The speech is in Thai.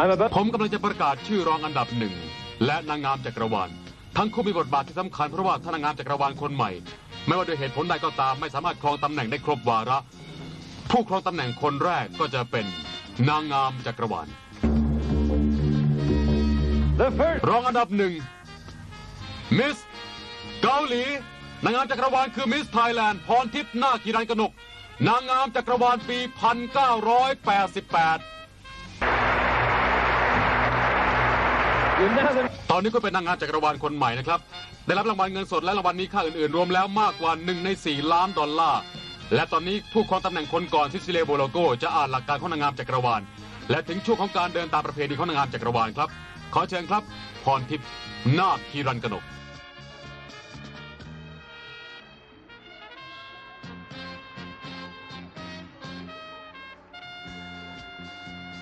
I'm about ผมกำลังจะประกาศชื่อรองอันดับหนึ่งและนางงามจักรวาลทั้งคู่มีบทบาทที่สำคัญเพราะว่าถ้านางงามจักรวาลคนใหม่ ไม่ว่าด้วยเหตุผลใดก็ตามไม่สามารถครองตำแหน่งได้ครบวาระ ผู้ครองตำแหน่งคนแรกก็จะเป็นนางงามจักรวาล the first. รองอันดับหนึ่งมิสเกาหลี นางงามจักรวาลคือมิสไทยแลนด์พรทิพย์นาคกีรันกนก นางงามจักรวาลปี 1988 ตอนนี้ก็เป็นนางงามจักรวาลคนใหม่นะครับ ได้รับรางวัลเงินสดและรางวัลนี้ค่าอื่นๆ รวมแล้วมากกว่า 1 ใน 4 ล้านดอลลาร์ และตอนนี้ผู้ครองตำแหน่งคนก่อนซิซิเลโบโลโกจะอ่านหลักการของนางงามจักรวาล และถึงช่วงของการเดินตามประเพณีของนางงามจักรวาลครับ ขอเชิญครับ พรทิพย์นาคกีรันกนก